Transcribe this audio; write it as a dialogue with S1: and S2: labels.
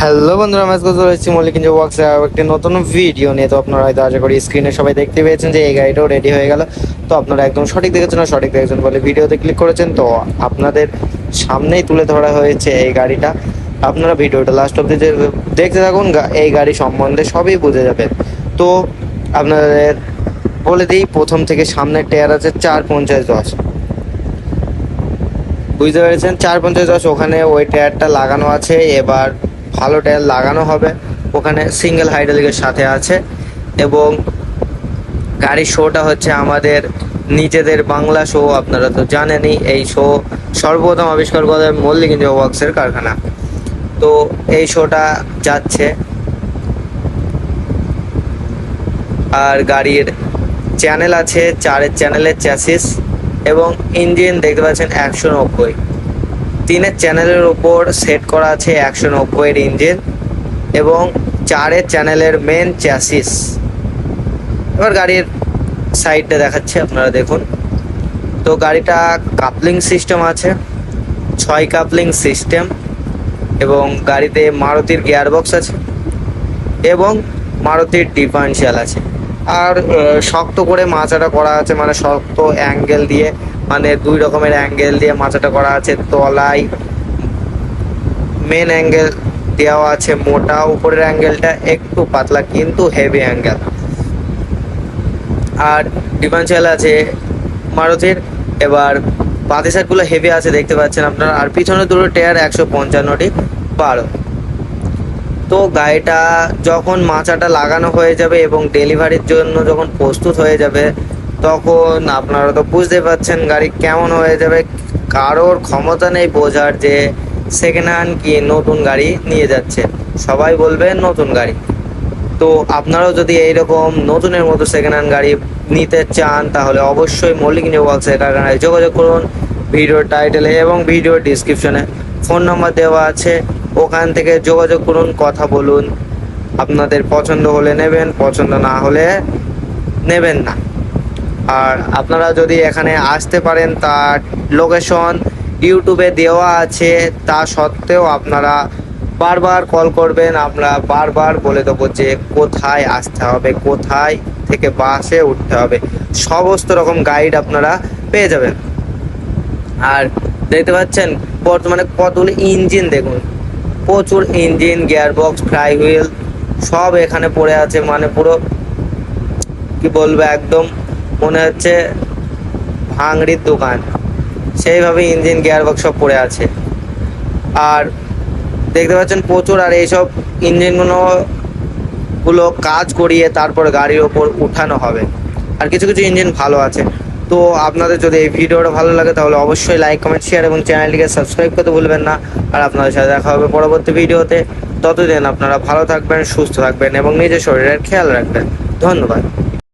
S1: Hello বন্ধুরা, আমি আজকে চলে এসেছি মল্লিক ইঞ্জো ওয়ার্কসে একটি নতুন ভিডিও নিয়ে, তো আপনারা হয়তো আশা করি স্ক্রিনে সবাই দেখতে পেয়েছেন যে এই গাড়িটাও রেডি হয়ে গেল। তো আপনারা একদম সঠিক দেখেছেন, আর সঠিক দেখেছেন বলে ভিডিওতে ক্লিক করেছেন। তো আপনাদের সামনেই তুলে ধরা হয়েছে এই গাড়িটা। আপনারা ভিডিওটা লাস্ট অব্দি দেখতে থাকুন এই গাড়ি সম্বন্ধে সবই বুঝে যাবেন। তো আপনাদের বলে দিই, প্রথম থেকে সামনের টায়ার আছে, চার পঞ্চাশ দশ। বুঝতে পেরেছেন? চার পঞ্চাশ দশ, ওখানে ওই টায়ারটা লাগানো আছে। এবার ভালো টায়ার লাগানো হবে। ওখানে সিঙ্গেল হাইড্রোলিকের সাথে আছে এবং গাড়ির শোটা হচ্ছে আমাদের নিজেদের বাংলা শো আপনারা তো জানেনই এই শো সর্বপ্রথম আবিষ্কার করেন মল্লিক ইঞ্জিন ওয়ার্কসের কারখানা। তো এই শোটা যাচ্ছে। আর গাড়ির চ্যানেল আছে, চারের চ্যানেলের চ্যাসিস এবং ইঞ্জিন দেখতে পাচ্ছেন একশো নব্বই। তিনের চ্যানেলের উপর সেট করা আছে একশো নব্বইয়ের ইঞ্জিন এবং চারের চ্যানেলের মেন চ্যাসিস এবার গাড়ির সাইডটা দেখাচ্ছে, আপনারা দেখুন। তো গাড়িটা কাপলিং সিস্টেম আছে, ছয় কাপলিং সিস্টেম এবং গাড়িতে মারুতির গিয়ারবক্স আছে এবং মারুতির ডিফারেন্সিয়াল আছে। আর শক্ত করে মাচাটা করা আছে মানে শক্ত অ্যাঙ্গেল দিয়ে মানে দুই রকমের অ্যাঙ্গেল দিয়ে মাচাটা করা আছে, তলায় মেন অ্যাঙ্গেল দেওয়া আছে মোটা, উপরের অ্যাঙ্গেলটা একটু পাতলা কিন্তু হেভি অ্যাঙ্গেল আর ডিফারেন্সিয়াল আছে মারুতির, এবার বাতি সাইডগুলো হেভি আছে দেখতে পাচ্ছেন আপনারা, আর পিছনে দুটো টায়ার একশো পঞ্চান্নটি বারো। তো গাড়িটা যখন মাচাটা লাগানো হয়ে যাবে এবং ডেলিভারির জন্য যখন প্রস্তুত হয়ে যাবে তখন আপনারা তো বুঝতে পারছেন গাড়ি কেমন হয়ে যাবে। কারোর ক্ষমতা নেই বোঝার যে সেকেন্ড হ্যান্ড কি নতুন গাড়ি নিয়ে যাচ্ছে। সবাই বলবে নতুন গাড়ি। তো আপনারাও যদি এইরকম নতুনের মতো সেকেন্ড হ্যান্ড গাড়ি নিতে চান, তাহলে অবশ্যই মল্লিক নিউ ওয়ার্কসের কারখানায় যোগাযোগ করুন। ভিডিওর টাইটেলে এবং ভিডিওর ডিসক্রিপশনে ফোন নাম্বার দেওয়া আছে। ওখান থেকে যোগাযোগ করুন, কথা বলুন। আপনাদের পছন্দ হলে নেবেন, পছন্দ না হলে নেবেন না। আর আপনারা যদি এখানে আসতে পারেন, তার লোকেশন ইউটিউবে দেওয়া আছে। তা সত্ত্বেও আপনারা বারবার কল করবেন। আমরা বারবার বলে দেবো যে কোথায় আসতে হবে, কোথায় থেকে বাসে উঠতে হবে। সমস্ত রকম গাইড আপনারা পেয়ে যাবেন। আর দেখতে পাচ্ছেন, বর্তমানে কতগুলো ইঞ্জিন দেখুন। প্রচুর ইঞ্জিন গিয়ারবক্স ফ্লাই হুইল সব এখানে পড়ে আছে। মানে পুরো কি বলব, একদম মনে হচ্ছে ভাঙড়ির দোকান। সেইভাবে ইঞ্জিন, গিয়ারবক্স সব পড়ে আছে। আর দেখতে পাচ্ছেন প্রচুর, আর এইসব ইঞ্জিনগুলো গুলো কাজ করিয়ে তারপর গাড়ির ওপর উঠানো হবে। আর কিছু কিছু ইঞ্জিন ভালো আছে। তো আপনাদের যদি এই ভিডিওটা ভালো লাগে, তাহলে অবশ্যই লাইক কমেন্ট শেয়ার এবং চ্যানেলটিকে সাবস্ক্রাইব করতে ভুলবেন না। আর আপনাদের সাথে দেখা হবে পরবর্তী ভিডিওতে। ততদিন আপনারা ভালো থাকবেন, সুস্থ থাকবেন এবং নিজের শরীরের খেয়াল রাখবেন। ধন্যবাদ।